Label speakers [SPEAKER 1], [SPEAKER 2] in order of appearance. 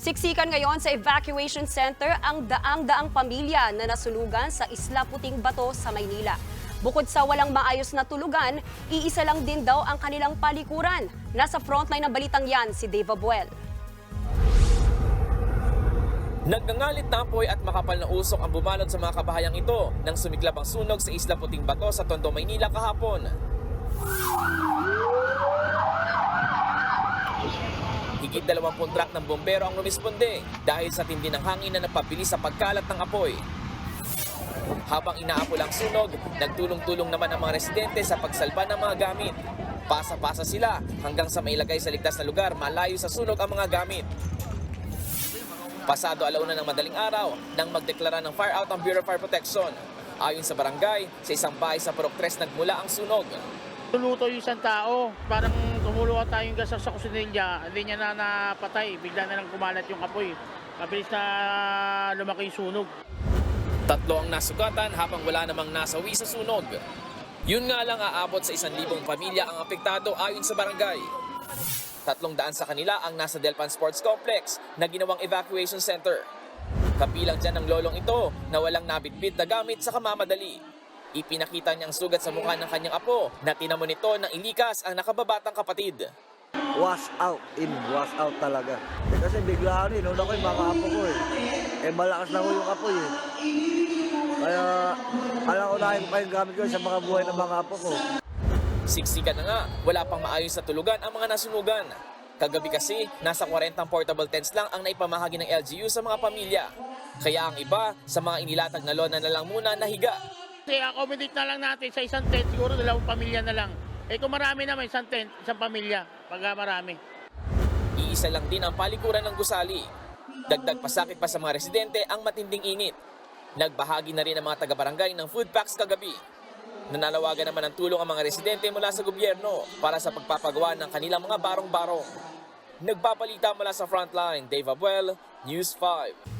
[SPEAKER 1] Siksikan ngayon sa evacuation center ang daang-daang pamilya na nasunugan sa Isla Puting Bato sa Maynila. Bukod sa walang maayos na tulugan, iisa lang din daw ang kanilang palikuran. Nasa frontline ng balitang yan si Dave Abuel.
[SPEAKER 2] Nagngangalit na apoy at makapal na usok ang bumalot sa mga kabahayang ito nang sumiklab ang sunog sa Isla Puting Bato sa Tondo, Maynila kahapon. Higit 20 truck ng bombero ang lumisponde dahil sa tindi ng hangin na napabilis sa pagkalat ng apoy. Habang inaapol ang sunog, nagtulong-tulong naman ang mga residente sa pagsalba ng mga gamit. Pasa-pasa sila hanggang sa mailagay sa ligtas na lugar malayo sa sunog ang mga gamit. Pasado alauna ng madaling araw nang magdeklara ng fire out ang Bureau of Fire Protection. Ayon sa barangay, sa isang bahay sa Purok 3 nagmula ang sunog.
[SPEAKER 3] Tuluto yung isang tao, parang tumuluwa tayong gas sa kusinilya, hindi niya na napatay, bigla na lang kumalat yung apoy. Mabilis na lumaki yung sunog.
[SPEAKER 2] Tatlo ang nasugatan habang wala namang nasawi sa sunog. Yun nga lang aabot sa isang libong pamilya ang apektado ayon sa barangay. Tatlong daan sa kanila ang nasa Delpan Sports Complex na ginawang evacuation center. Kabilang dyan ang lolong ito na walang nabitbit na gamit sa kamamadali. Ipinakita niyang sugat sa mukha ng kanyang apo na tinamo nito ng ilikas ang nakababatang kapatid.
[SPEAKER 4] wash out, in wash out talaga. Eh, kasi biglaan eh, nuna ko yung mga apo ko eh. Eh malakas na ko yung apoy eh. Kaya alam ko na yung gamit ko sa mga buhay ng mga apo ko.
[SPEAKER 2] Siksikan na nga, wala pang maayos na tulugan ang mga nasunugan. Kagabi kasi, nasa 40 portable tents lang ang naipamahagi ng LGU sa mga pamilya. Kaya ang iba, sa mga inilatag na lona na lang muna nahiga.
[SPEAKER 3] Kasi accommodate na lang natin sa isang tent, siguro dalawang pamilya na lang. Eh kung marami naman, isang tent, isang pamilya, pag marami.
[SPEAKER 2] Iisa lang din ang palikuran ng gusali. Dagdag pasakit pa sa mga residente ang matinding init. Nagbahagi na rin ang mga taga-barangay ng food packs kagabi. Nanalawagan naman ng tulong ang mga residente mula sa gobyerno para sa pagpapagawa ng kanilang mga barong-barong. Nagpapalita mula sa frontline, Dave Abuel, News 5.